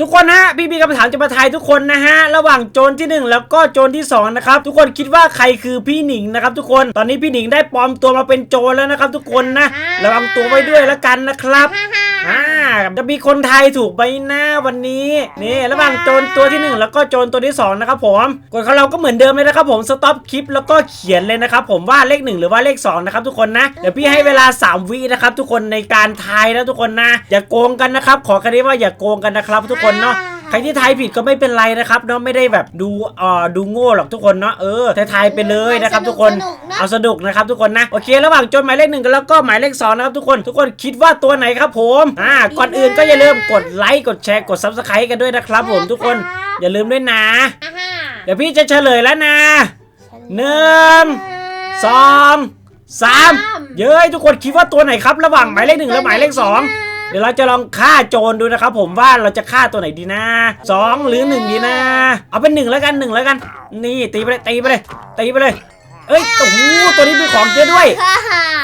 ทุกคนนะพี่มีคำถามจะมาทายทุกคนนะฮะระหว่างโจรที่หนึ่งแล้วก็โจรที่สองนะครับทุกคนคิดว่าใครคือพี่หนิงนะครับทุกคนตอนนี้พี่หนิงได้ปลอมตัวมาเป็นโจรแล้วนะครับ ทุกคนนะระวังตัวไว้ด้วยแล้วกันนะครับอ่า จะมีคนไทยถูกใบหน้าวันนี้นี่ระหว่างโจรตัวที่หนึ่งแล้วก็โจรตัวที่สองนะครับผมกฎของเราก็เหมือนเดิมเลยนะครับผมสต็อปคลิปแล้วก็เขียนเลยนะครับผมว่าเลขหนึ่งหรือว่าเลขสองนะครับทุกคนนะเดี๋ยวพี่ให้เวลา 3 วินะครับทุกคนในการทายนะทุกคนนะอย่าโกงกันนะครับขอแค่นี้ว่าอย่าโกงกันนะครับทุกคนเนาะใค รที่ทายผิดก็ไม่เป็นไรนะครับเนาะไม่ได้แบบดูเอ่อดูโง่หรอกทุกคนเนาะเออทายๆไปเลยนะครับ ทุกคนสนุกๆนะเอาสนุกนะครับทุกคนนะโอเค ระหว่างโจนหมายเลขหนึ่งกันแล้วก็หมายเลขสองนะครับทุกคนทุกคนคิดว่าตัวไหนครับผมอ่าก่อนอื่นก็อย่าลืมกดไลค์กดแชร์กด subscribe กันด้วยนะครับผมทุกคนอย่าลืมด้วยนะอ่าฮะเดี๋ยวพี่จะเฉลยแล้วนะหนึ่งสองสามเย้ยทุกคนคิดว่าตัวไหนครับ ระหว่างหมายเลขหนึ่งและหมายเลขสองเดี๋ยวเราจะลองฆ่าโจรดูนะครับผมว่าเราจะฆ่าตัวไหนดีนะสองหรือหนึ่งดีนะ เอาเป็นหนึ่งแล้วกันหนึ่งแล้วกัน นี่ตีไปเลยตีไปเลยตีไปเลยเอ้ยโอ้โหตัวนี้มีของเยอะด้วย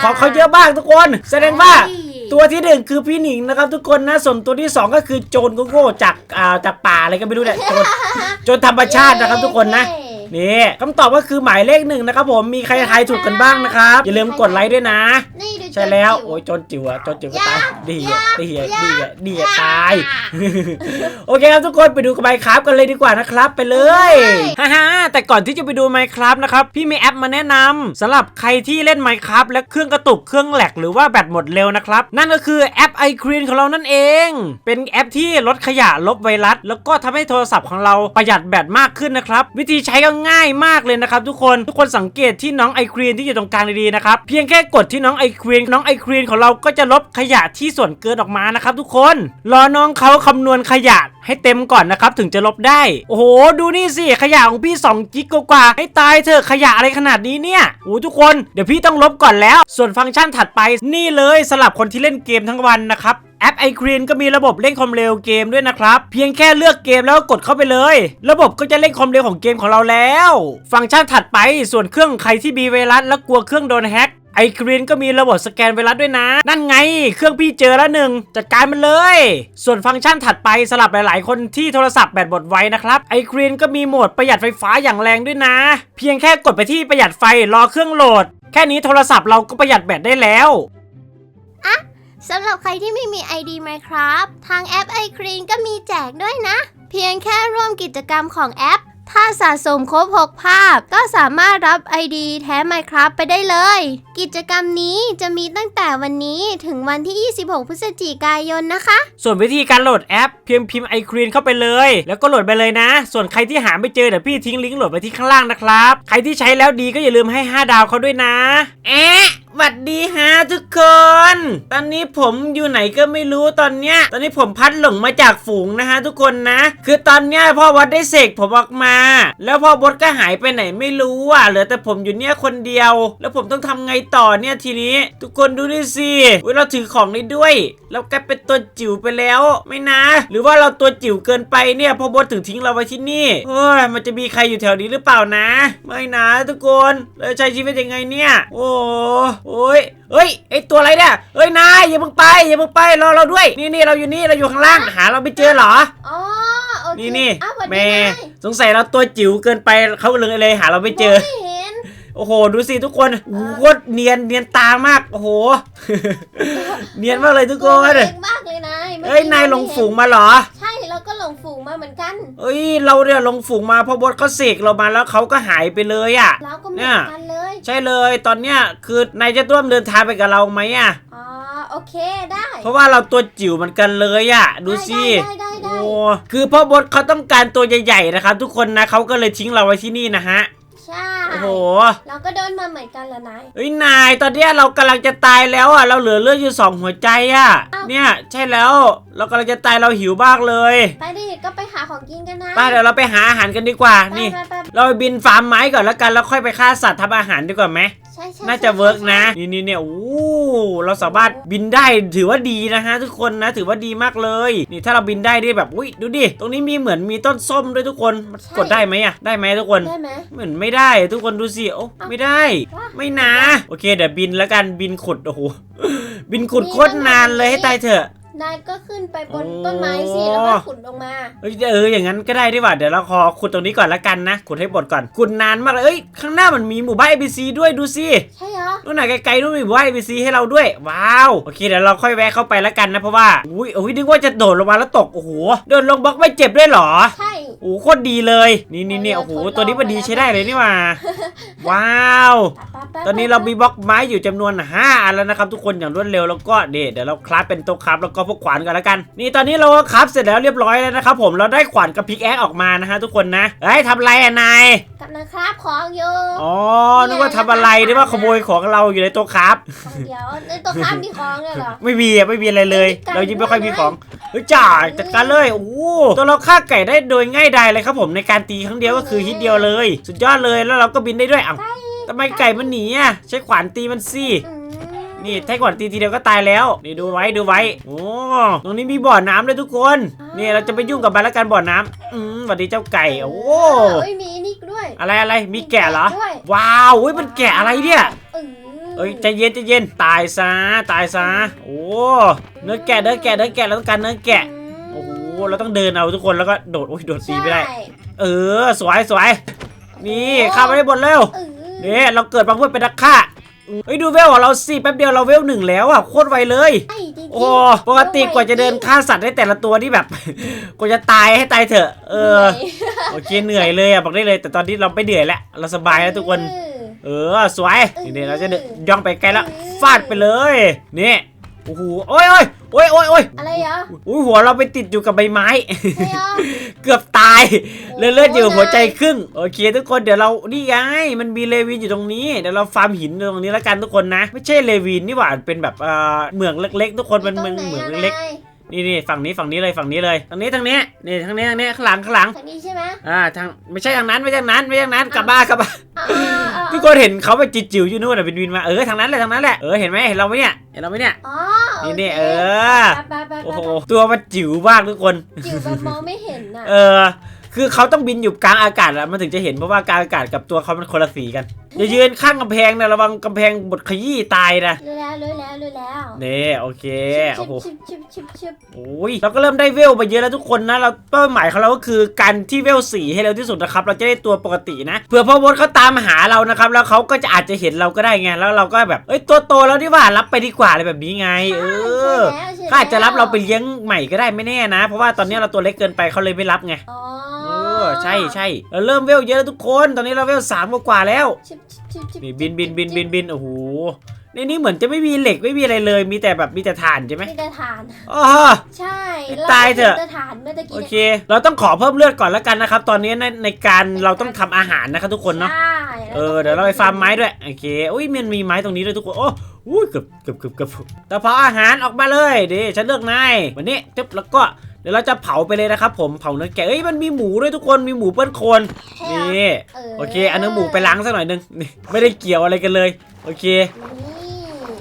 ของเขาเยอะมากทุกคน แสดงว่าตัวที่หนึ่งคือพี่หนิงนะครับทุกคนนะ ส่วนตัวที่สองก็คือโจรโง่ๆจากอ่าจากป่าอะไรก็ไม่รู้เนี่ยโจรโจรธรรมชาตินะครับทุกคนนะ นี่คำตอบก็คือหมายเลขหนึ่งนะครับผมมีใครทายถูกกันบ้างนะครับอย่าลืมกดไลค์ด้วยนะ นี่ดูใช่แล้วจิ๋โอ้ยโจรจิ๋วอะโจรจิ๋วก็ตายดีอย่าอะดีอะอย่าดีอะดีอะอย่าตาย โอเคครับทุกคนไปดูกันไมครับกันเลยดีกว่านะครับไปเลยฮ่าฮ่าแต่ก่อนที่จะไปดู Minecraft นะครับพี่มีแอปมาแนะนำสำหรับใครที่เล่น Minecraft และเครื่องกระตุกเครื่องแหลกหรือว่าแบตหมดเร็วนะครับนั่นก็คือแอป iClean ของเรานั่นเอง เป็นแอปที่ลดขยะลบไวรัส แล้วก็ทำให้โทรศัพท์ของเราประหยัดแบตมากขึ้นนะครับวิธีใช้ก็ง่ายมากเลยนะครับทุกคนทุกคนสังเกตที่น้องไอครีนที่อยู่ตรงกลางดีๆนะครับเพียงแค่กดที่น้องไอครีนน้องไอครีนของเราก็จะลบขยะที่ส่วนเกินออกมานะครับทุกคนรอน้องเขาคำนวณขยะให้เต็มก่อนนะครับถึงจะลบได้ โอ้โห ดูนี่สิ ขยะของพี่ 2 จิกกว่าให้ตายเถอะขยะอะไรขนาดนี้เนี่ยโอ้ทุกคนเดี๋ยวพี่ต้องลบก่อนแล้ว ส่วนฟังก์ชันถัดไปนี่เลยสำหรับคนที่เล่นเกมทั้งวันนะครับแอป i c r e e n ก็มีระบบเล่นความเร็วเกมด้วยนะครับ เพียงแค่เลือกเกมแล้วกกดเข้าไปเลย ระบบก็จะเล่นความเร็วของเกมของเราแล้ว ฟังก์ชันถัดไปส่วนเครื่องใครที่มีไวรัสและกลัวเครื่องโดนแฮ็ก ไอ r รีนก็มีระบบสแกนไวรัสด้วยนะ นั่นไง เครื่องพี่เจอแล้วหนึ่งจัดการมันเลย ส่วนฟังก์ชันถัดไปสำหรับหลาย ๆ คนที่โทรศัพท์แบตหมดไวนะครับ ไอ r รีนก็มีโหมดประหยัดไฟฟ้าอย่างแรงด้วยนะ เพียงแค่กดไปที่ประหยัดไฟรอเครื่องโหลด แค่นี้โทรศัพท์เราก็ประหยัดแบตได้แล้ว สำหรับใครที่ไม่มี ID Minecraft ทางแอป iClean ก็มีแจกด้วยนะ เพียงแค่ร่วมกิจกรรมของแอป ถ้าสะสมครบ 6 ภาพ ก็สามารถรับ ID แท้ Minecraft ไปได้เลย กิจกรรมนี้จะมีตั้งแต่วันนี้ถึงวันที่ 26 พฤศจิกายนนะคะ ส่วนวิธีการโหลดแอปเพียงพิมพ์ไอครีนเข้าไปเลย แล้วก็โหลดไปเลยนะ ส่วนใครที่หาไม่เจอเดี๋ยวพี่ทิ้งลิงก์โหลดไปที่ข้างล่างนะครับ ใครที่ใช้แล้วดีก็อย่าลืมให้ 5 ดาวเขาด้วยนะ แอะหวัดดีฮะทุกคน ตอนนี้ผมอยู่ไหนก็ไม่รู้ตอนเนี้ย ตอนนี้ผมพัดหลงมาจากฝูงนะฮะทุกคนนะ คือตอนเนี้ยพ่อวัดได้เสกผมออกมา แล้วพ่อวัดก็หายไปไหนไม่รู้อะเหลือแต่ผมอยู่เนี่ยคนเดียว แล้วผมต้องทำไงต่อเนี่ยทีนี้ ทุกคนดูดิสิเว้ยเราถือของได้ด้วยแล้วกลายเป็นตัวจิ๋วไปแล้ว ไม่นะ หรือว่าเราตัวจิ๋วเกินไปเนี่ยพ่อบดถึงทิ้งเราไว้ที่นี่เฮ้ยมันจะมีใครอยู่แถวนี้หรือเปล่านะ ไม่นะ ทุกคนเราใช้ชีวิตยังไงเนี่ย โอ้โอ้ยเฮ้ยไอตัวอะไรเนี่ยเฮ้ยนายอย่าเพิ่งไปอย่าเพิ่งไปรอเราด้วย นี่นี่เราอยู่นี่เราอยู่ข้างล่างหาเราไม่เจอเหรอ อ๋อโอเคนี่นี่อ้าวสวัสดีแม่นายสงสัยเราตัวจิ๋วเกินไปเขาเลยเลยหาเราไม่เจอ ไม่เห็น โอ้โห ดูสิทุกคนโอ้โหโคตรเนียนเนียนตามาก โอ้โห เนียนมากเลยทุกคตัวนเล็กมากเลยนายมื่เอ้ยกี้นายหลงฝูงมาเหรอ ใช่ เราก็หลงฝูงมาเหมือนกันเอ้ย เราเนี่ยหลงฝูงมาเพราะบดเขาเสกเรามาแล้วเขาก็หายไปเลยอะ่ะ เราก็เหมืเนี่อยนกันเลย ใช่เลย ตอนเนี้ยคือนายจะร่วมเดินทางไปกับเราไหมอะ่ะอ๋อ โอเคได้ เพราะว่าเราตัวจิ๋วเหมือนกันเลยอะ่ะ ดูสิได้ได้ได้โอ้ได้คือพ่อบดเขาต้องการตัวใหญ่ๆนะครับทุกคนนะเขาก็เลยทิ้งเราไว้ที่นี่นะฮะ ใช่ โอ้โห เราก็เดินมาเหมือนกันละนายเฮ้ยนายตอนเนี้ยเรากำลังจะตายแล้วอะเราเหลือเลือดอยู่สองหัวใจอะอ้าวเนี่ยใช่แล้วเรากำลังจะตายเราหิวมากเลยไปดิก็ไปหาของกินกันนะไป้าเดี๋ยวเราไปหาอาหารกันดีกว่าไปนี่ ไปไปเราไปบินฟาร์มไม้ก่อนแล้วกันแล้วค่อยไปฆ่าสัตว์ทำอาหารดีกว่าไหม ใช่ใช่น่าจะใช่เวิร์กนะใช่นี่นี่เนี่ยโอ้เราสามารถบินได้ถือว่าดีนะฮะทุกคนนะถือว่าดีมากเลย นี่ถ้าเราบินได้นี่แบบอุ้ยดูดิตรงนี้มีเหมือนมีต้นส้มด้วยทุกคนมันกดได้ไหมอะได้ไหมทุกคน ได้ไหมเหมือนไม่ได้ทุกคนดูสิโอ้ไม่ได้ว้าไม่นะโอเคเดี๋ยวบินแล้วกันบินขุดโอ้โหบินขุดโคตรนานเลยให้ตายเถอะนายก็ขึ้นไปบนโอ้ต้นไม้สิแล้วก็ขุดลงมาเอ้ยเอออย่างนั้นก็ได้ดีกว่าเดี๋ยวเราขอขุดตรงนี้ก่อนละกันนะขุดให้หมดก่อนขุดนานมากเลยเอ้ยข้างหน้ามันมีหมู่บ้าน ABC ด้วยดูสิใช่เหรอนู่นน่ะไกลๆนู่นมีหมู่บ้าน ABC ให้เราด้วยว้าวโอเคเดี๋ยวเราค่อยแวะเข้าไปละกันนะเพราะว่าอุ้ยอุ้ยนึกว่าจะโดดลงมาแล้วตกโอ้โหโดนลงบล็อกไม่เจ็บด้วยเหรอใช่ โอ้โหโคตรดีเลย นี่นี่นี่เราโอ้โหทดลองตัวนี้มันดีไปแล้วใช้ได้เลยนี่หว่าว้าวไปๆๆตอนนี้เรามีบล็อกไม้อยู่จำนวน5อันแล้วนะครับทุกคนอย่างรวดเร็วแล้วก็เดี๋ยวเดี๋ยวเราคราฟเป็นโต๊ะคราฟแล้วก็พวกขวานกันแล้วกัน นี่ตอนนี้เราก็คราฟเสร็จแล้วเรียบร้อยแล้วนะครับผมเราได้ขวานกับพิกแอคออกมานะฮะทุกคนนะเฮ้ยทำไรอะนายกำลังคราบของอยู่อ๋อนึกว่าทำอะไรนึกว่าขโมยของเราอยู่ในโต๊ะคราฟเดี๋ยวในตัวคราบมีของเลยเหรอไม่มีอะไม่มีอะไรเลยไม่มีไก่เรายิ่งไม่ค่อยมีด้วยนะของเฮ้ยจ่าจัดการเลยโอ้โหตัวเราฆ่าไก่ได้โดยง่ายดายเลยครับผมในการตีครั้งเดียวก็คือฮิตเดียวเลย สุดยอดเลยแล้วเราก็บินได้ด้วยอ้าวทำไมไก่มันหนีอะใช้ขวานตีมันสิอืมนี่ใช้ขวานตีทีเดียวก็ตายแล้ว นี่ดูไว้ดูไว้ โอ้ ตรงนี้มีบ่อน้ำด้วยทุกคน นี่เราจะไปยุ่งกับมันแล้วกันบ่อน้ำอืมสวัสดีเจ้าไก่ โอ้เอ้ยมีนี่ด้วย อะไรอะไร มีแกะเหรอด้วยว้าวเฮ้ยมันแกะอะไรเนี่ยเออเอ้ยใจเย็นใจเย็น ตายซะ ตายซะ โอ้ เนื้อแกะเนื้อแกะเนื้อแกะเราต้องการเนื้อแกะ โอ้โหเราต้องเดินเอาทุกคนแล้วก็โดดโอ้ยโดดตีไม่ได้ใช่เออ สวยสวยนี่ข้าไปได้บนเร็วเออเนี่ยเราเกิดมาเพื่อเป็นนักฆ่าเฮ้ยดูเวลของเราสิแป๊บเดียวเราเวลหนึ่งแล้วอะโคตรไวเลยใช่จริงๆโอ้ปกติกว่าจะเดินฆ่าสัตว์ได้แต่ละตัวนี่แบบกว่าจะตายให้ตายเถอะ เออโอเคเหนื่อยเลยอะบอกได้เลย แต่ตอนนี้เราไม่เหนื่อยแล้วเราสบายแล้วทุกคน เออเออสวยนี่เดี๋ยวเราจะเดินย่องไปไกลแล้วฟาดไปเลยนี่โอ้โหโอ้ยโอ้ย โอ้ยโอ้ยโอ้ยอะไรเหรออุ้ยหัวเราไปติดอยู่กับใบไม้ใช่เหรอ เกือบตายเลือดเลือดอยู่หัวใจครึ่งโอเคทุกคนเดี๋ยวเรานี่ไงมันมีเลวินอยู่ตรงนี้เดี๋ยวเราฟาร์มหินตรงนี้แล้วกันทุกคนนะ ไม่ใช่เลวินนี่หว่าเป็นแบบเอ่อเหมืองเล็ก ๆ ทุกคนเป็นเมืองตรเหมืองไหะเล็กนายๆ นี่นี่ฝั่งนี้ฝั่งนี้เลยฝั่งนี้เลยทางนี้ทางนี้นี่ทางนี้ทางนี้ข้างหลังข้างหลัง ทางนี้ใช่ไหมอ่าทางไม่ใช่ทางนั้นไม่ใช่ทางนั้นไม่ใช่ทางนั้นกลับบ้านกลับบ้านอ่าอ่าอ่าทุกคนเห็นเขาไปจิ๋วๆอยู่นู่นน่ะเป็นวินมาเออทางนั้นแหละทางนั้นแหละเออเห็นไหมเห็นเราไหมเนี่ยเห็นเราไหมเนี่ยอ๋อนี่นี่โคเออไปไปไปโอ้โหไปตัวมันจิ๋วมากทุกคน จิ๋วแบบมองไม่เห็นน่ะ เออ คือเขาต้องบินอยู่กลางอากาศอะมันถึงจะเห็นเพราะว่ากลางอากาศกับตัวเขามันคนละสีกันอย่ายืนข้างกำแพงนะระวังกำแพงบดขยี้ตายนะรู้แล้วรู้แล้วรู้แล้วนี่โอเคโอ้โหชิบชิบชิบชิบโอ้ยเราก็เริ่มได้เวลไปเยอะแล้วทุกคนนะเราเป้าหมายของเราก็คือการที่เวลสี่ให้เร็วที่สุดนะครับ เราจะได้ตัวปกตินะเผื่อพ่อมดเขาตามหาเรานะครับแล้วเขาก็จะอาจจะเห็นเราก็ได้ไงแล้วเราก็แบบเอ้ยตัวโตแล้วนี่หว่ารับไปดีกว่าอะไรแบบนี้ไง เออใช่แล้วใช่เขาอาจจะรับเราไปเลี้ยงใหม่ก็ได้ไม่แน่นะ เพราะว่าตอนนี้เราตัวเล็กเกินไปเขาเลยไม่รับไงอ๋อเออใช่ใช่เราเริ่มเวลเยอะแล้วทุกคน ตอนนี้เราเวลสามกว่าๆแล้วชิบชิบชิบนี่บินบินบินบินบินโอ้โหในนี้เหมือนจะไม่มีเหล็กไม่มีอะไรเลย มีแต่แบบมีแต่ถ่านใช่ไหมมีแต่ฐานอ๋อใช่ตายเถอะแต่ฐานเมื่อตะโอกี้เค เราต้องขอเพิ่มเลือดก่อนแล้วกันนะครับ ตอนนี้ในในการเราต้องทำอาหารนะครับทุกคนเนาะใช่เออเดี๋ยวเราไปฟาร์มไม้ด้วยโอเคอุ้ยมันมีไม้ตรงนี้ด้วยทุกคนโอ้อุ้ยเกือบเกือบเกือบเกือบแต่พออาหารออกมาเลยดิฉันเลือกนายวันนี้จึ๊บแล้วก็ เดี๋ยวเราจะเผาไปเลยนะครับผมเผาเนื้อแกะเอ้ยมันมีหมูด้วยทุกคนมีหมูเปื้อนโคลนใช่เหรอนี่โอเคอันเนื้อหมูไปล้างสักหน่อยหนึงนี่ไม่ได้เกี่ยวอะไรกันเลย โอเค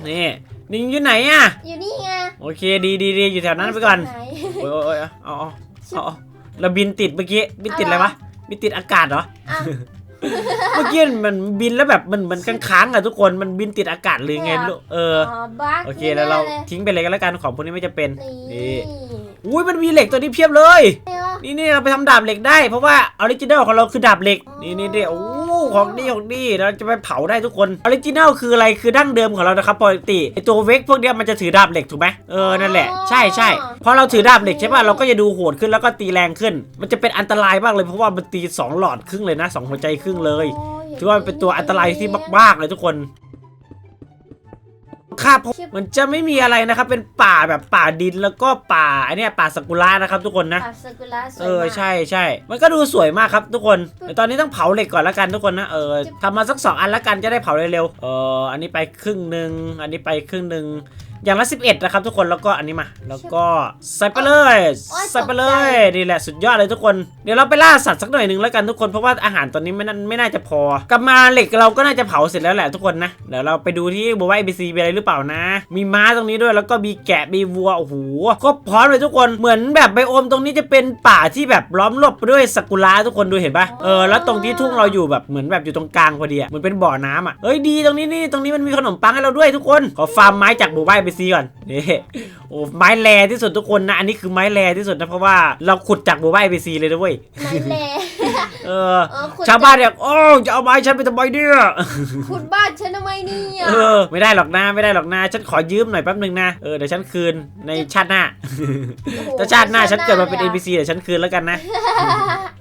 นี่นี่นิงอยู่ไหนอะอยู่นี่ไงโอเคดีดีดีอยู่แถวนั้นไปก่อนไหโอ้ยโอ้ยโอ้ยเอาเอาเอาเอาเราบินติดเมื่อกี้บินติดอะไรวะบินติดอากาศเหรออ้าว เมื่อกี้มันบินแล้วแบบมันมันค้างๆอะทุกคนมันบินติดอากาศหรือไงไม่รู้เอออ๋อบักโอเคแล้วเราแน่ลยทิ้งไปเลยก็แล้วกันของพวกนี้ไม่จะเป็นนี่นี่อุ้ยมันมีเหล็กตัวนี้เพียบเลยใช่เหรอนี่นี่เราไปทำดาบเหล็กได้เพราะว่าออริจินัลของเราคือดาบเหล็กอ๋อนี่นี่นี่โอ้ ของดีของดีเราจะไปเผาได้ทุกคนออริจินัลคืออะไรคือดั้งเดิมของเรานะครับปกติไอตัวเวกพวกเนี้ยมันจะถือดาบเหล็กถูกไหมเออนั่นแหละใช่ใช่พอเราถือดาบเหล็กใช่ป่ะเราก็จะดูโหดขึ้นแล้วก็ตีแรงขึ้น มันจะเป็นอันตรายมากเลยเพราะว่ามันตีสองหลอดครึ่งเลยนะสองหัวใจครึ่งเลยโอ้ยถือว่ามันเป็นตัวอันตรายที่มากๆเลยทุกคน ค่าพบมันจะไม่มีอะไรนะครับ เป็นป่าแบบป่าดินแล้วก็ป่าไอเนี้ยป่าสกุระนะครับทุกคนนะปับซากุระสวยเออมากใช่ใช่มันก็ดูสวยมากครับทุกคนแต่ตอนนี้ต้องเผาเหล็กก่อนแล้วกันทุกคนนะเออทำมาสักสองอันแล้วกันจะได้เผาเร็วๆเอออันนี้ไปครึ่งหนึ่งอันนี้ไปครึ่งหนึ่ง อย่างละ 11 นะครับทุกคนแล้วก็อันนี้มา แล้วก็ใส่ไปเลยใส่ไปเลยนี่แหละสุดยอดเลยทุกคน เดี๋ยวเราไปล่าสัตว์สักหน่อยหนึ่งแล้วกันทุกคนเพราะว่าอาหารตอนนี้ไม่น่าไม่น่าจะพอกลับมาเหล็กเราก็น่าจะเผาเสร็จแล้วแหละทุกคนนะเดี๋ยวเราไปดูที่บัวไอบีซีมีอะไรหรือเปล่านะ มีม้าตรงนี้ด้วยแล้วก็มีแกะมีวัวโอ้โหก็พร้อมเลยทุกคนเหมือนแบบไบโอมตรงนี้จะเป็นป่าที่แบบล้อมรอบไปด้วยซากุระทุกคนดูเห็นปะเออแล้วตรงที่ทุ่งเราอยู่แบบเหมือนแบบอยู่ตรงกลางพอดีอะเหมือนเป็นบ่อน้ำอะเอ้ยดีตรงนี้นี่ตรงนี้มันมีขนมปังให้เราด้วยทุกคนขอฟาร์มไม้จากหมู่บ้าน PC ก่อนนี่โอ้ไม้แรที่สุดทุกคนนะอันนี้คือไม้แรที่สุดนะเพราะว่าเราขุดจากหมู่บ้าน NPC เลยนะเว้ยไม้แร เออ เออขุดชาวบ้านเนี่ยโอ้จะเอาไม้ฉันไปทำไมเนี่ยขุดบ้านฉันทำไมเนี่ยเออ ไม่ได้หรอกนะไม่ได้หรอกนะฉันขอยืมหน่อยแป๊บนึงนะเออเดี๋ยวฉันคืนในชาติหน้าโอ้โถ้าชาติหน้าฉันเกิดมาเป็นลยอะ NPC เดี๋ยวฉันคืนแล้วกันนะ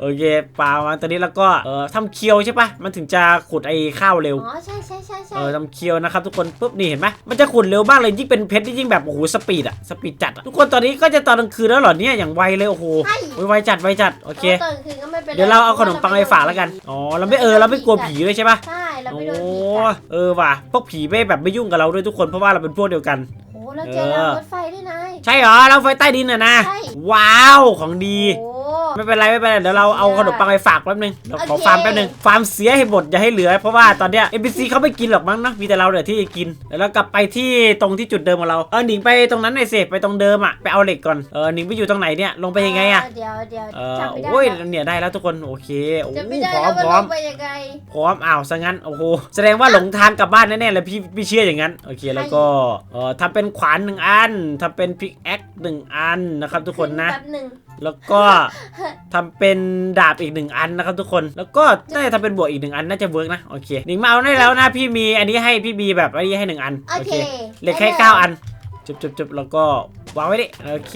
โอเคปามาตอนนี้แล้วก็เออทำเคียวใช่ปะมันถึงจะขุดไอ้ข้าวเร็ว อ๋อใช่ใช่ใช่ใช่เออทำเคียวนะครับทุกคนปุ๊บนี่เห็นไหมมันจะขุดเร็วมากเลยยิ่งเป็นเพชรนี่ยิ่งแบบโอ้โหสปีดอะสปีดจัดอะทุกคนตอนนี้ก็จะตอนกลางคืนแล้วเหรอเนี่ยอย่างไวเลยโอ้โหใช่โอ้ยไวจัดไวจัดโอเค ตอนกลางคืนก็ไม่เป็นไรเดี๋ยวเราเอาขนมปังไปฝากแล้วกัน อ๋อ เราไม่เออเราไม่กลัวผีด้วยใช่ปะใช่เราโอ้ไม่โดนผีกัด เออว่ะ พวกผีไม่แบบไม่ยุ่งกับเราด้วยทุกคนเพราะว่าเราเป็นพวกเดียวกันโอ้ เราเจอรางรถไฟด้วยนาย ใช่เหรอเราไฟใต้ดินอะนะ ใช่ ว้าวของดี โอ้ ไม่เป็นไรไม่เป็นไรเดี๋ยวเราเอาขนมปังไปฝากแป๊บนึงเราขอโอเค ฟาร์มแป๊บนึงฟาร์มเสียให้หมดอย่าให้เหลือเพราะว่าตอนเนี้ย NPC เขาไม่กินหรอกมั้งเนาะมีแต่เราเดี๋ยวที่กินเดี๋ยวเรากลับไปที่ตรงที่จุดเดิมของเราเออหนิงไปตรงนั้นหน่อยสิไปตรงเดิมอะไปเอาเหล็กก่อนเออหนิงไปอยู่ตรงไหนเนี่ยลงไปยังไงอะเดี๋ยวเดี๋ยวเออจำไม่ได้โอ้ยแล้วเนี่ยได้แล้วทุกคนโอเคโอ้จำไม่ได้พร้อแล้วมว่าพร้อลม งไปยังไง พร้อมอ้าวซะงั้นโอ้โหแสดงว่าหลงทางกลับบ้านแน่ๆเลยพี่พี่เชื่ออย่างนั้นโอเคแล้วก็เออทำเป็นขวานหนึ่งอันทำเป็นพิกแอคหนึ่งอันนะครับ ทุกคนนะ แป๊บหนึ่งแล้วก็ทำเป็นดาบอีกหนึ่งอันนะครับ ทุกคนแล้วก็น่าจะทำเป็นบวกอีกหนึ่งอันน่าจะเวิร์กนะโอเคหนิงมาเอาได้แล้วนะพี่มี อันนี้ให้พี่บีแบบอันนี้ให้หนึ่งอันโอเคเหล็กแค่เก้าอันจุบจุบจุบแล้วก็วางไว้ดิโอเค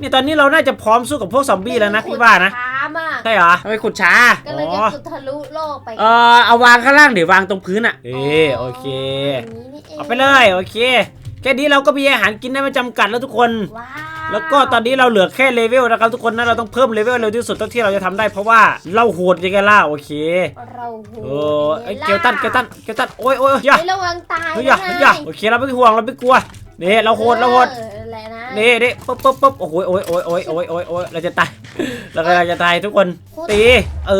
นี่ตอนนี้เราน่าจะพร้อมสู้กับพวกซอมบี้แล้วนะพี่ว่านะช้ามากใช่เหรอทำไมขุดช้าก็อ๋เลยจะอสุดทะลุโลกไปเออเอาวางข้างล่างเดี๋ยววางตรงพื้นอะเออโอเคย่างนี้นี่งเอาไปเลยโอเค แค่นี้เราก็มีอาหารกินได้ไม่จำกัดแล้วทุกคน ว้าวแล้วก็ตอนนี้เราเหลือแค่เลเวลนะครับทุกคนนะเราต้องเพิ่มเลเวลเร็วที่สุดเท่าที่เราจะทำได้เพราะว่าเราโหดยังไงล่ะโอเคเราโหเออไอ้เกลตันเกลตันเกลตันโอ้ยโอ้ยอย่าเฮ้ยระวังตายเฮ้ยอนะย่าเฮ้ยอย่านาโอเคเราไม่ห่วงเราไม่กลัวนี่เราโหดเราโหด เออแหละนะนี่นี่ปุ๊บปุ๊บปุ๊บโอ้โหโอ้ยโอ้ยโอ้ยโอ้ยโอ้ยโอ้ยเราจะตาย เรากำลังจะตายทุกคนตีเอ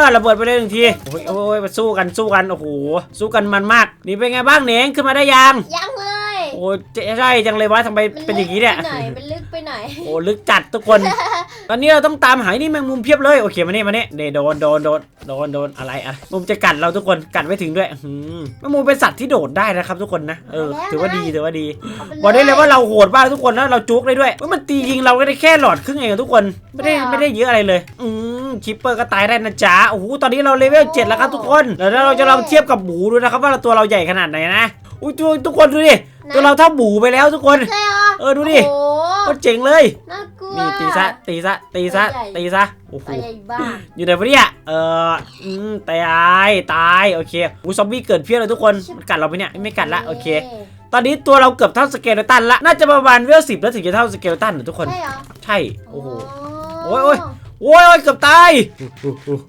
อระเบิดไปเลยหนึ่งทีโอ้ยโอ้ยโอ้ยมาสู้กันสู้กันโอ้โหสู้กันมันมากนี่เป็นไงบ้างเหน่งขึ้นมาได้ยังยังเลย โอ้ยเจ๊ใช่จังเลยวะทำไมเป็นอย่างนี้เนี่ยมัลึกไปหน่อยมันลึกไปหน่อยโอ้ลึกจัดทุกคน ตอนนี้เราต้องตามหาไอ้นี่แมงมุมเพียบเลยโอเคมานี่มานี่เดโดนโดนโดนโดนโดนอะไรอะมุมจะกัดเราทุกคนกัดไม่ถึงด้วยอื้อหือแมงมุมเป็นสัตว์ที่โดดได้นะครับทุกคนนะเออถือว่าดีถือว่าดีเอาไปบอกได้เลยว่าเราโหดมากทุกคนแล้วเราจุกได้ด้วยเฮ้ยมันตียิงเราก็ได้แค่หลอดครึ่งเองอะทุกคนไม่ได้ไม่ได้เยอะอะไรเลย อืมคิปเปอร์ก็ตายได้นะจ๊ะโอ้โหตอนนี้เราเลเวลเจ็ดแล้วครับทุกคนแล้วเราจะลองเทียบกับหมูดูนะครับว่าตัวเราใหญ่ขนาดไหนนะ อุ้ยตัวทุกคนดูดิตัวเราเท่าหมูไปแล้วทุกคน ใช่เหรอเออดูดิโอ้โคตรเจ๋งเลย น่ากลัวนี่ตีซะตีซะตีซะตัวใหญ่ตีซะโอ้โหตัวใหญ่บ้าอยู่ไหนวะเนี่ยเอออืมตายตายโอเคอูซอมบี้เกิดเพี้ยเลยทุกคนมันกัดเราไหมเนี่ยไม่กัดละโอเค ตอนนี้ตัวเราเกือบเท่าสเกเลตันละน่าจะประมาณเวลสิบแล้วถึงจะเท่าสเกเลตันนะทุกคน ใช่เหรอใช่โอ้โหโอ้โอ้ยโอ้ย โอ้ยโอ้ยเกือบตาย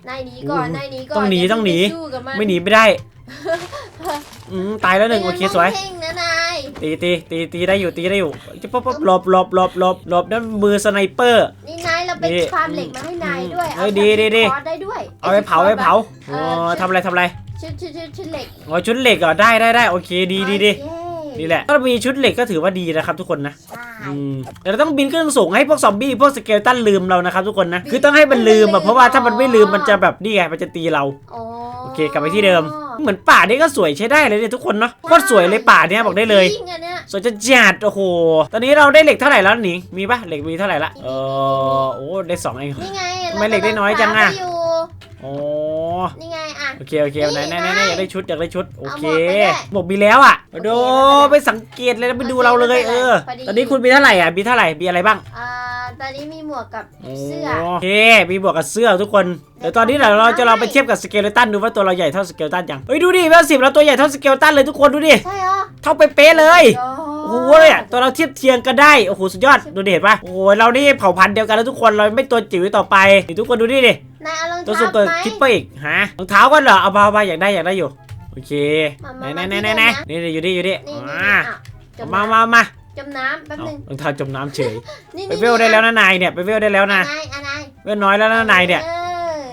นายหนีก่อนนายหนีก่อนต้องหนีย่าต้องหนีไปสู้กับมันไม่หนีไม่ได้ อืมตายแล้วหนึ่งโอเคสวยเพ่งนะนายตีตีตีตีได้อยู่ตีได้อยู่จะป๊บป๊บหลบหลบหลบหลบหลบนั่นมือสไนเปอร์ นี่นายเราไปนี่ฟาร์มเหล็กมาให้นายด้วยเฮ้ยดีดีดีคอร์สได้ด้วยเอาไปเผาไปเผาเออ๋ออทำอะไรทำอะไรชุดชุดชุดชุดเหล็กอ๋อชุดเหล็กเหรอได้ได้ได้โอเคดีดีดีเย้นี่แหละถ้ามีชุดเหล็กก็ถือว่าดีนะครับทุกคนนะ ใช่อืมแต่เราต้องบินขึ้นสูงให้พวกซอมบี้พวกสเกลตันลืมเรานะครับทุกคนนะ คือต้องให้มันลืมอะเพราะว่าถ้ามันไม่ลืมมันจะแบบนี่ไงมันจะตีเรา โอ้โอเคกลับไปที่เดิม เหมือนป่านี้ก็สวยใช้ได้เลยเนี่ยทุกคนเนาะโคตรสวยเลยป่าเนี้ยบอกได้เลย จริงอันเนี้ย สวยจะจัดโอ้โห ตอนนี้เราได้เหล็กเท่าไหร่แล้วหนิงมีปะเหล็กมีเท่าไหร่ละ เออ โอ้ ได้สองเอง นี่ไงทำไมเหล็กได้น้อยจังอะ เรากำลัฟาร์มไปอยู่ โอ้ นี่ไงอะ โอเคโอเคไหนไหนไหนไหนอยากได้ชุดอยากได้ชุดโอเคเอาหมวกไปด้วยหมวกมีแล้วอะโอเคโดไม่เป็นไรไม่สังเกตเลยนะไปดูโอเคเราเลยไม่เป็นไรเออ พอดี ตอนนี้คุณมีเท่าไหร่อะมีเท่าไหร่มีอะไรบ้างอ่าตอนนี้มีหมวกกับโอ้เสื้อ โอเคมีบวกกับเสื้อทุกคนเดี๋ยวตอนนี้เดี๋ยวเราจะลองไปเทียบกับสเกลตันดูว่าตัวเราใหญ่เท่าสเกลตันยังเฮ้ยดูดิเวลสิบเราตัวใหญ่เท่าสเกลตันเลยทุกคนดูดิใช่เหรอเท่าเป๊ะๆเลยโอ้โอ้โหเนี่ยตัวเราเทียบเทียงกันได้ โอ้โห สุดยอด ดูดิเห็นปะโอ้โห เรานี่เผ่าพันธุ์เดียวกันแล้วทุกคน เราไม่ตัวจิ๋วต่อไปนี่ทุกคนดูดิดิ นายเอารองตัวเท้าสุดเกิดไหมคิปเปอร์อีกฮะรองเท้ากันเหรอเอามาเอามาอยากได้อยากได้อยู่โอเคมาไหนมาไหนมาไหนที่ไหนเดิมนะนี่นี่อยู่ดิอยู่ดินี่นี่อ่าอะจเอามมาน้มามาำจมน้ำแป๊บเอาหนึงรองเท้าจมน้ำเฉยนี่ไปนี่เวลได้แล้วนะนายเนี่ยไปเวลได้แล้วนะนายอะนายเวลน้อยแล้วนะนายเนี่ยออ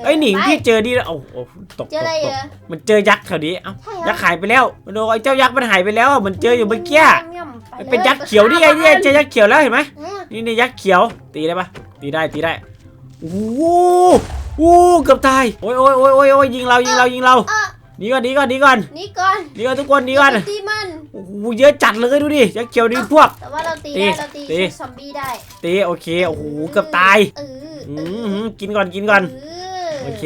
เอ้ยหนิงไปพี่เจอดีแล้วโอ้โหตกเจอตอะไรกตเหรกอมันเจอยักษ์แถวนี้เอ้าใช่เหรอยักษ์หายไปแล้วโดไอ้เจ้ายักษ์มันหายไปแล้วอะมันเจออยู่เมื่อกี้ย่ำๆมันไลเป็นยักษ์เขียวนี่ไงเนี่ยเจอยักษ์เขียวแล้วเห็นไหมเนี่ยนี่นี่ยักษ์เขียวตีได้ปะตีได้ตีได้โอ้โหโอ้โหเกือบตายโอ้ยโอ้ยโอ้ยโอ้ยโอ้ยยิงเรายิงเรายิงเราเออหนีก่อนหนีก่อนหนีก่อนนี่ก่อนหนีก่อนทุกคนหนีก่อนตีมัน โอ้โหเยอะจัดเลยดูดิยักษ์เขียวดีพวก แต่ว่าเราตีตีได้ เราตีตี ซอมบี้ได้ตีโอเคโอ้โหเกือบตายเอออืเอมอกินก่อนกินก่อนเออโอเค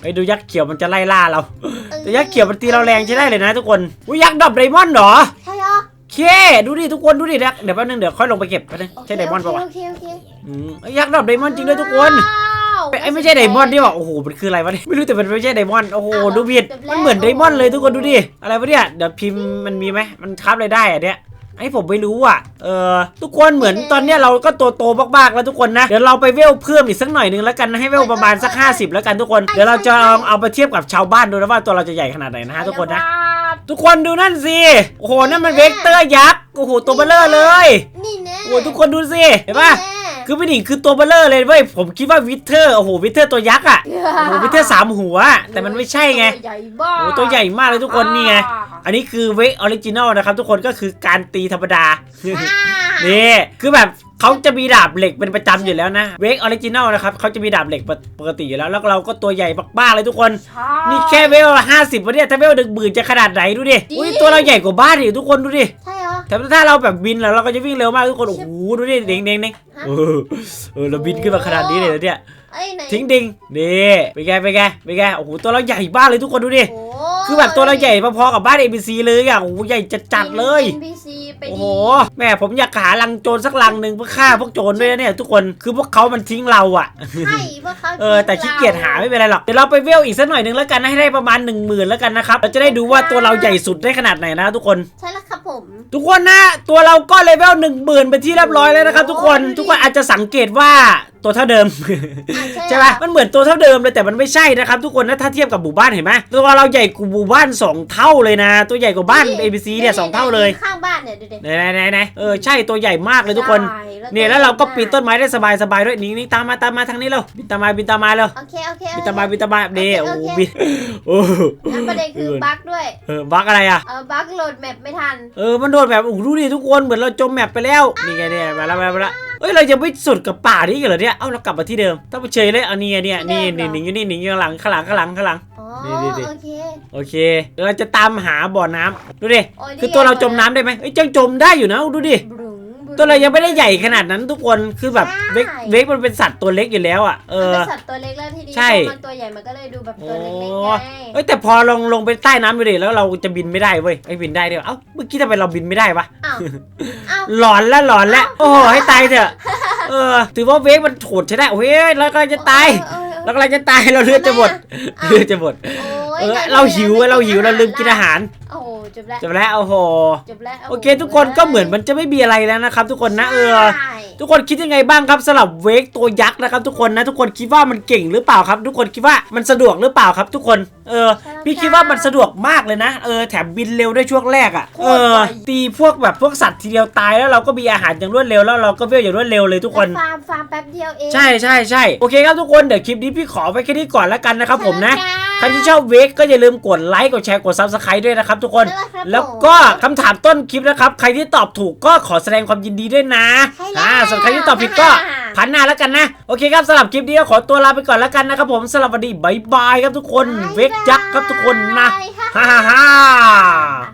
ไปดูยักษ์เขียวมันจะไล่ล่าเราเออแต่ยักษ์เขียวมันตีเราแรงใช้ได้เลยนะทุกคนอุ้ยยักษ์ดรอปไดมอนด์เหรอใช่เหรอเคดูดิทุกคนดูดิเดี๋ยวแป๊บนึงเดี๋ยวค่อยลงไปเก็บแป๊บนึงโอเคใช่ไดมอนด์ปะวะโอเคโอเคอืมเอ้ยยักษ์ดรอปไดมอนด์จริงด้วยทุกคน ว้าว ไอ้ยไม่ใช่ไดมอนด์ที่บอกโอ้โหมันคืออะไรวะเนี่ยไม่รู้แต่มันไม่ใช่ไดมอนด์โอ้โหอ้าวดูผิดจบแล้วมันเหมือนไดมอนด์เลยทุกคนดูดิอะไรวะเนี่ยเดี๋ยวพิมพ์มันมีไหมมันคราฟอะไรได้อะเนี่ยไอ้ผมไม่รู้อะ เออทุกคนเหมือนตอนเนี้ยเราก็ตัวโตมากๆแล้วทุกคนนะ เดี๋ยวเราไปเวลเพิ่มอีกสักหน่อยนึงแล้วกันนะให้เวลประมาณสัก 50 แล้วกันทุกคน เดี๋ยวเราจะลองเอาไปเทียบกับชาวบ้านดูนะว่าตัวเราจะใหญ่ขนาดไหนนะฮะทุกคนนะ ทุกคนดูนั่นสิ โอ้โหนั่นมันเวกเตอร์ยักษ์ โอ้โหตัวเบลเลอร์เลยนี่แน่โอ้โหทุกคนดูสิ เห็นปะแน่ คือพี่หนิงคือตัวเบลเลอร์เลยเว้ยผมคิดว่าวิเทอร์โอ้โหวิเทอร์ตัวยักษ์อะโอ้โหวิเทอร์สามหัว แต่มันไม่ใช่ไงตัวใหญ่บ้าโอ้โหตัวใหญ่มากเลยทุกคนนี่ไงอันนี้คือเวกออริจินอลนะครับทุกคนก็คือการตีธรรมดาอ่านี่คือแบบเขาจะมีดาบเหล็กเป็นประจำอยู่แล้วนะเวกออริจินอลนะครับเขาจะมีดาบเหล็กปกติอยู่แล้ว แล้วเราก็ตัวใหญ่บ้าๆเลยทุกคน นี่แค่เวลห้าสิบวะเนี่ยถ้าเวลหนึ่งหมื่นจะขนาดไหนดูดิอุ้ยตัวเราใหญ่กว่าบ้านดิทุกคนดูดิใช่เหรอ แต่ถ้าเราแบบบินแล้วเราก็จะวิ่งเร็วมากทุกคน โอ้โห ดูดิเด้งเด้งเด้งเออ เออ เราบินขึ้นมาขนาดนี้เลยเหรอเนี่ยไอ้ไหนทิ้งดิงนี่เป็นไงเป็นไงเป็นไงโอ้โห ตัวเราใหญ่บ้ากเลยทุกคนดูดิ โอ้ คือแบบตัวเราใหญ่พอๆกับบ้าน ABC เลยอะโอ้โหใหญ่จัดๆเลย NPC ไปโอ้ดีโหแม่ผมอยากหาลังโจรสักลังหนึ่งเพื่อฆ่าพวกโจรด้วยนะเนี่ยทุกคนคือพวกเขามันทิ้งเราอะ ใช่เพราะเขาเออแต่ขี้เกียจหาไม่เป็นไรหรอกเดี๋ยวเราไปเวลอีกสักหน่อยหนึงแล้วกันนะให้ได้ประมาณ 1 0,000แล้วกันนะครับเราจะได้ดูว่าตัวเราใหญ่สุดได้ขนาดไหนนะทุกคน ใช่แล้วครับผม ทุกคนนะตัวเราก็เลเวล1 0,000เป็นที่เรียบร้อยแล้วนะครับทุกคนทุกคนอาจจะสังเกตว่าตัวเท่าเดิม อะใช่ปะมันเหมือนตัวเท่าเดิมเลยแต่มันไม่ใช่นะครับทุกคนนะถ้าเทียบกับหมู่บ้านเห็นไหมตัวเราใหญ่กว่าหมู่บ้าน2เท่าเลยนะ ตัวใหญ่กว่าบ้าน ABC เนี่ยสองเท่าเลยข้างบ้านเนี่ยดูดิไหนไหนไหนไหนเออใช่ตัวใหญ่มากเลยทุกคนใช่เนี่ยแล้วเราก็ปีนต้นไม้ได้สบายสบายๆด้วยนี่นี่ตามมาตามมาทางนี้เร็วบินตามมาบินตามมาเร็วโอเคโอเคบินตามมาบินตามมาเด้โอ้โหโอเคบินโอ้โหแล้วประเด็นคือบั๊กด้วยเออบักอะไรอะเออบั๊กโหลดแมปไม่ทันเออมันโดนแบบโอ้โหดูดิทุกคนเหมือนเราจมแมปไปแล้วนี่ไงเนี่ยมาแล้วมาแล้วมาแล้ว เอ้ยเราจะไม่สุดกับป่านี้กันเหรอเนี่ย เอ้าเรากลับมาที่เดิม ต้องไปเฉยเลยเอานี่ไงเนี่ยนี่นี่หนิงอยู่นี่หนิงอยู่ข้างหลังข้างหลังข้างหลังข้างหลัง อ๋อนี่นี่โอเค โอเคเดี๋ยวเราจะตามหาบ่อน้ำดูดิ โอ้ยคือตัวเราจมน้ำได้ไหมเอ้ยยังจมได้อยู่นะ ดูดิ บรุงบง ตัวเรายังไม่ได้ใหญ่ขนาดนั้นทุกคนคือแบบใช่เวกเวกมันเป็นสัตว์ตัวเล็กอยู่แล้วอะเอมันอเป็นสัตว์ตัวเล็กแล้วทีนี้ใช่ พอมันตัวใหญ่มันก็เลยดูแบบโอ้ตัวเล็กๆไงเอ้ยแต่พอลงลงไปใต้น้ำไปดิแล้วเราจะบินไม่ได้เว้ยไอ้ยบินได้เดียวเอ้าเมื่อกี้ทำไมเราบินไม่ได้วะอ้าวอ้าวหลอนแล้วหลอนแล้วโอ้โหให้ตายเถอะเออถือว่าเวกมันโหดใช้ได้โอ้ยเรากำลังจะตาย เออเออ เรากำลังจะตายเราเลือดจะหมดอ้าวเลือดจะหมดโอ้ยเออตยเราหิวแล้วเราหิวเราลืมกินอาหารโอ้โหจบแล้วจบแล้วโอ้โหจบแล้วโอเค ทุกคนก็เหมือนมันจะไม่มีอะไรแล้วนะครับ ทุกคนนะเออใช่ทุกคนคิดยังไงบ้างครับสำหรับเวกตัวยักษ์นะครับ ทุกคนนะ ทุกคนคิดว่ามันเก่งหรือเปล่าครับ ทุกคนคิดว่ามันสะดวกหรือเปล่าครับ ทุกคนเออ พี่คิดว่ามันสะดวกมากเลยนะ เออแถมบินเร็วได้ช่วงแรกอะ่ะ เออ ตีพวกแบบพวกสัตว์ทีเดียวตายแล้วเราก็มีอาหารอย่างรวดเร็วแล้วเราก็เวลอย่างรวดเร็วเลยทุกคนแล้วฟาร์มฟาร์มแป๊บเดียวเอง ใช่ใช่ใช่โอเคครับทุกคนเดี๋ยวคลิปนี้พี่ขอไว้แค่นี้ก่อนแล้วกันนะครับผมนะใครที่ชอบเวกก็อย่าลืมกดไลค์กดแชร์กดซับสไครต์ด้วยนะครับทุกคนใช่แล้วครับแล้วก็คำถามต้นคลิปนะครับ ใครที่ตอบถูกก็ขอแสดงความยินดีด้วยนะใช่แล้วอ่าส่วนใครที่ตอบผิดก็พันหน้าแล้วกันนะ โอเคครับสำหรับคลิปนี้ก็ขอตัวลาไปก่อนแล้วกันนะครับผมสำหรับวันนี้บายบายครับทุกคน เวกยักษ์ครับทุกคนนะบ๊ายบายฮ่าฮ่าฮ่า